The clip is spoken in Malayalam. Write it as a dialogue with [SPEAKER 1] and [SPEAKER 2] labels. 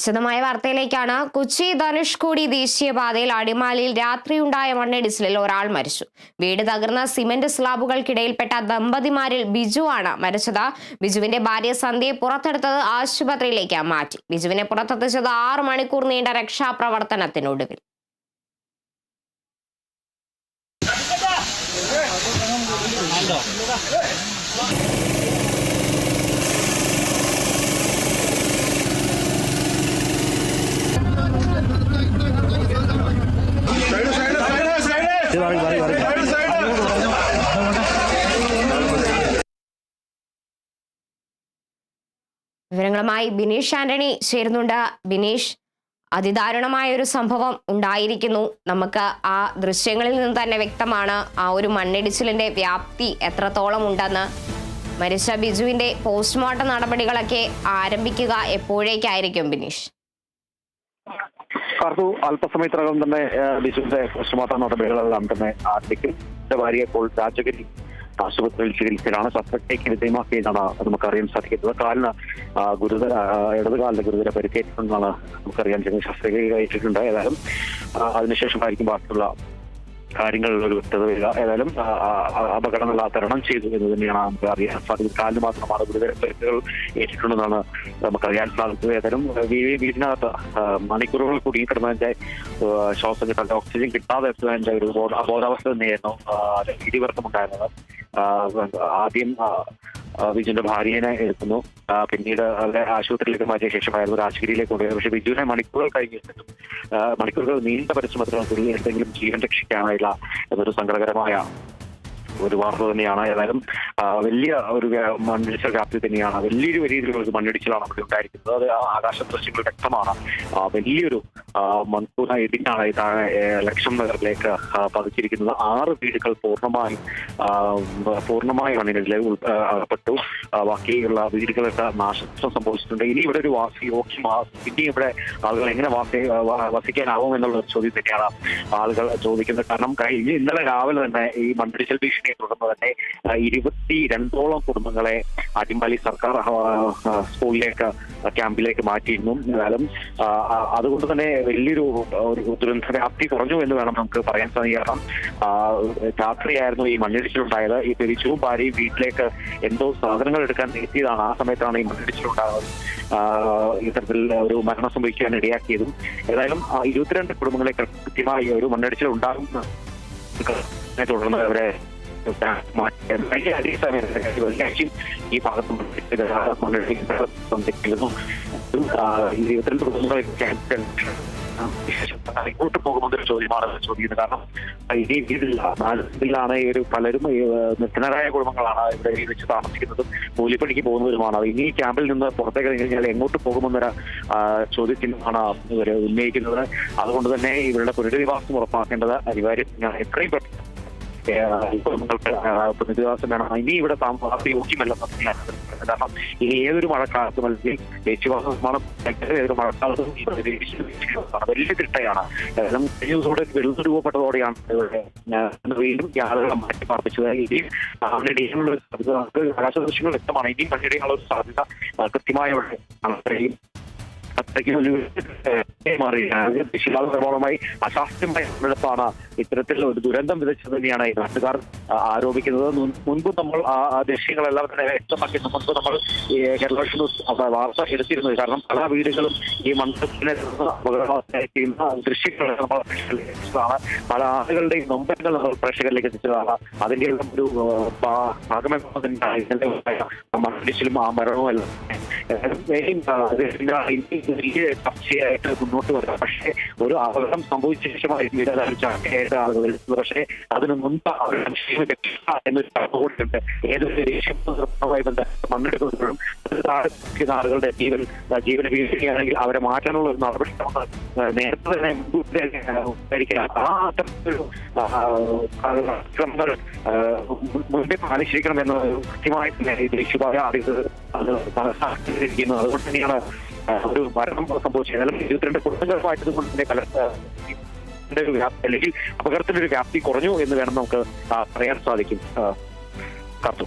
[SPEAKER 1] വിശദമായ വാർത്തയിലേക്കാണ്. കൊച്ചി ധനുഷ്കോടി ദേശീയപാതയിൽ അടിമാലിയിൽ രാത്രിയുണ്ടായ മണ്ണിടിച്ചിലിൽ ഒരാൾ മരിച്ചു. വീട് തകർന്ന സിമന്റ് സ്ലാബുകൾക്കിടയിൽപ്പെട്ട ദമ്പതിമാരിൽ ബിജു ആണ് മരിച്ചത്. ബിജുവിന്റെ ഭാര്യ സന്ധ്യയെ പുറത്തെടുത്തത് ആശുപത്രിയിലേക്ക് മാറ്റി. ബിജുവിനെ പുറത്തെത്തിച്ചത് ആറു മണിക്കൂർ നീണ്ട രക്ഷാപ്രവർത്തനത്തിനൊടുവിൽ. വിവരങ്ങളുമായി ബിനീഷ് ആന്റണി ചേരുന്നുണ്ട്. ബിനീഷ് അതിദാരുണമായ ഒരു സംഭവം ഉണ്ടായിരിക്കുന്നു. നമുക്ക് ആ ദൃശ്യങ്ങളിൽ നിന്ന് തന്നെ വ്യക്തമാണ് ആ ഒരു മണ്ണിടിച്ചിലിന്റെ വ്യാപ്തി എത്രത്തോളം ഉണ്ടെന്ന്. മരിച്ച ബിജുവിന്റെ പോസ്റ്റ്മോർട്ടം നടപടികളൊക്കെ ആരംഭിക്കുക എപ്പോഴേക്കായിരിക്കും ബിനീഷ്?
[SPEAKER 2] കാർത്തു അല്പസമയത്തിനകം തന്നെ ബിശുവിന്റെ പോസ്റ്റ്മോർട്ടം നടപടികളെല്ലാം തന്നെ ആരംഭിക്കും. എന്റെ ഭാര്യ ഇപ്പോൾ രാജഗിരി ആശുപത്രിയിൽ ചികിത്സയിലാണ്. ശസ്ത്രക്രിയയ്ക്ക് എന്നാണ് നമുക്കറിയാൻ സാധിക്കുന്നത്. കാലിന് ഗുരുതര ആ, ഇടതുകാലിന് ഗുരുതര പരിക്കേറ്റെന്നാണ് നമുക്കറിയാൻ ശസ്ത്രക്രിയ കഴിച്ചിട്ടുണ്ട് ഏതായാലും. അതിനുശേഷമായിരിക്കും ബാക്കിയുള്ള കാര്യങ്ങളിൽ ഒരു വ്യക്തത വരിക ഏതായാലും അപകടമുള്ള തരണം ചെയ്തു എന്ന് തന്നെയാണ് നമുക്ക് അറിയാൻ സാധിക്കുന്നത്. കാലിന് മാത്രമാണ് ഗുരുതര പരിക്കുകൾ ഏറ്റിട്ടുണ്ടെന്നാണ് നമുക്കറിയാൻ സാധിക്കുന്നത്. ഏതായാലും വീടിനകത്ത് മണിക്കൂറുകൾ കുടുങ്ങിക്കിടന്നതിന്റെ കിടന്നതിന്റെ ശ്വാസം കിട്ടാതെ ഓക്സിജൻ കിട്ടാതെ എത്തുന്നതിന്റെ ഒരു ബോധ- അബോധാവസ്ഥ തന്നെയായിരുന്നു ഇടിവർത്തമുണ്ടായിരുന്നത് ആദ്യം ബിജുവിന്റെ ഭാര്യനെ എടുക്കുന്നു പിന്നീട് അവരെ ആശുപത്രിയിലേക്ക് മാറ്റിയ ശേഷം അയാൾ ഒരു രാജഗിരിയിലേക്ക് കൊണ്ടുപോയത് പക്ഷേ ബിജുവിനെ മണിക്കൂറുകൾ കഴിഞ്ഞിട്ടും മണിക്കൂറുകൾ നീണ്ട പരിശ്രമത്തിനൊടുവിൽ എന്തെങ്കിലും ജീവൻ രക്ഷിക്കാനായില്ല എന്നൊരു സങ്കടകരമായ ഒരു വാർത്ത തന്നെയാണ്. ഏതായാലും വലിയ ഒരു മണ്ണിടിച്ച വ്യാപ്തി തന്നെയാണ്. വലിയൊരു രീതിയിലുള്ള ഒരു മണ്ണിടിച്ചിലാണ് അവിടെ ഉണ്ടായിരിക്കുന്നത്. അത് ആകാശ ദൃശ്യങ്ങൾ വ്യക്തമാണ്. വലിയൊരു മൺസൂൺ ഇടിഞ്ഞാണ് ഇതാണ് ലക്ഷം നഗറിലേക്ക് പതിച്ചിരിക്കുന്നത്. ആറ് വീടുകൾ പൂർണമായി പൂർണമായി പൂർണമായും ഉൾപ്പെട്ടു ബാക്കിയുള്ള വീടുകളൊക്കെ നാശനഷ്ടം സംഭവിച്ചിട്ടുണ്ട്. ഇനി ഇവിടെ ഒരു വാസി യോഗ്യമാ ഇനി ഇവിടെ ആളുകൾ എങ്ങനെ വാസി വസിക്കാനാവും എന്നുള്ള ചോദ്യം തന്നെയാണ് ആളുകൾ ചോദിക്കുന്നത്. കാരണം കഴിഞ്ഞ ഇന്നലെ രാവിലെ തന്നെ ഈ മണ്ണിടിച്ചൽ ഭീഷണിയെ തുടർന്ന് തന്നെ ഇരുപത്തി രണ്ടോളം കുടുംബങ്ങളെ അടിമാലി സർക്കാർ സ്കൂളിലേക്ക് ക്യാമ്പിലേക്ക് മാറ്റിയിരുന്നു എന്നാലും അതുകൊണ്ട് തന്നെ വലിയൊരു ഒരു ദുരന്തവ്യാപ്തി കുറഞ്ഞു എന്ന് വേണം നമുക്ക് പറയാൻ സാധിക്കണം. രാത്രിയായിരുന്നു ഈ മണ്ണിടിച്ചിലുണ്ടായത്. ഈ തിരിച്ചും ഭാര്യയും വീട്ടിലേക്ക് എന്തോ സാധനങ്ങൾ എടുക്കാൻ എത്തിയതാണ് ആ സമയത്താണ് ഈ മണ്ണിടിച്ചിലുണ്ടായത്. ആ, ഇത്തരത്തിൽ ഒരു മരണം സംഭവിക്കാൻ ഇടയാക്കിയതും. ഏതായാലും ഇരുപത്തിരണ്ട് കുടുംബങ്ങളെ കൃത്യമായി ഒരു മണ്ണിടിച്ചിൽ തുടർന്ന് അവരെ മാറ്റി അതേസമയം വെള്ളിയാഴ്ചയും ഈ ചോദ്യമാണ് ചോദിക്കുന്നത് കാരണം ഇനി വീടില്ല നാട്ടിലാണ് ഈ ഒരു പലരും നിർത്തനരായ കുടുംബങ്ങളാണ് ഇവിടെ വെച്ച് താമസിക്കുന്നതും കൂലിപ്പണിക്ക് പോകുന്നവരുമാണ് ഇനി ക്യാമ്പിൽ നിന്ന് പുറത്തേക്ക് കഴിഞ്ഞാൽ എങ്ങോട്ട് പോകുമെന്നൊരു ചോദ്യത്തിനുമാണ് ഇവർ ഉന്നയിക്കുന്നത്. അതുകൊണ്ട് തന്നെ ഇവരുടെ പുനരധിവാസം ഉറപ്പാക്കേണ്ടത് അനിവാര്യം എത്രയും പെട്ടെന്ന് പുനരധിവാസം വേണം. ഇനി ഇവിടെ താമസം യോഗ്യമല്ല. കാരണം ഇനി ഏതൊരു മഴക്കാലത്തും അല്ലെങ്കിൽ ദേശീയവാസ ഏതൊരു മഴക്കാലത്തും വലിയ തിട്ടയാണ്. കഴിഞ്ഞ കഴിഞ്ഞ ദിവസത്തോടെ വെള്ളം രൂപപ്പെട്ടതോടെയാണ് ഇവിടെ വീണ്ടും ആളുകളെ മാറ്റി പാർപ്പിച്ചത്. ഇനിയും മണ്ണിടിയാനുള്ള ഒരു സാധ്യത ആകാശ ദൃശ്യങ്ങൾ വ്യക്തമാണ്. ഇനിയും ഒരു സാധ്യത കൃത്യമായ ഇവിടെ അത്രയ്ക്ക് മാറിയിരിക്കുകയാണ്. ദേശീയപാത നിർമ്മാണവുമായി അശാസ്ത്രീയമായ സമയത്താണ് ഇത്തരത്തിലുള്ള ഒരു ദുരന്തം വിതച്ചത് തന്നെയാണ് ഈ നാട്ടുകാർ ആരോപിക്കുന്നത്. മുൻപ് നമ്മൾ ആ ദൃശ്യങ്ങളെല്ലാം തന്നെ വ്യക്തമാക്കി മുൻപ് നമ്മൾ കേരള ന്യൂസ് വാർത്ത എടുത്തിരുന്നത് കാരണം പല വീടുകളും ഈ മണ്ഡലത്തിനെ അപകടമാക്കുന്ന ദൃശ്യങ്ങളാണ് നമ്മൾ പ്രേക്ഷകരിലേക്ക് എത്തിച്ചതാണ് പല ആളുകളുടെയും നൊമ്പരങ്ങൾ നമ്മൾ പ്രേക്ഷകരിലേക്ക് എത്തിച്ചതാണ് അതിന്റെ ഒരു ഭാഗമെന്ന് ഉണ്ടായ ആ മരണവും എല്ലാം ഇതിന്റെ ഇനി വലിയ ചർച്ചയായിട്ട് മുന്നോട്ട് വരാം. പക്ഷേ ഒരു അപകടം സംഭവിച്ച ശേഷമായിരുന്നു പക്ഷേ അതിന് മുൻപ് അവരുടെ ഏതൊരു ദേശീയമായി ബന്ധപ്പെട്ട് നിൽക്കുന്ന ആളുകളുടെ ജീവൻ ജീവന ഭീഷണിയാണെങ്കിൽ അവരെ മാറ്റാനുള്ള ഒരു നടപടി നേരത്തെ തന്നെ ആ, അത്തരത്തിലൊരു ശ്രമങ്ങൾ മുൻപേ പാലിച്ചിരിക്കണം എന്ന് കൃത്യമായി ദേശീയപാത അധികൃതർ അത് മനസ്സിലാക്കിയിരിക്കുന്നു അതുകൊണ്ട് തന്നെയാണ് ഒരു മരണം സംഭവിച്ചത് ഏതായാലും ഇരുപത്തിരണ്ട് കുടുംബങ്ങളുമായിട്ട് കൊണ്ട് കല വ്യാപ്തി അല്ലെങ്കിൽ അപകടത്തിന്റെ ഒരു വ്യാപ്തി കുറഞ്ഞു എന്ന് വേണം നമുക്ക് പറയാൻ സാധിക്കും. ആ, കാർത്തു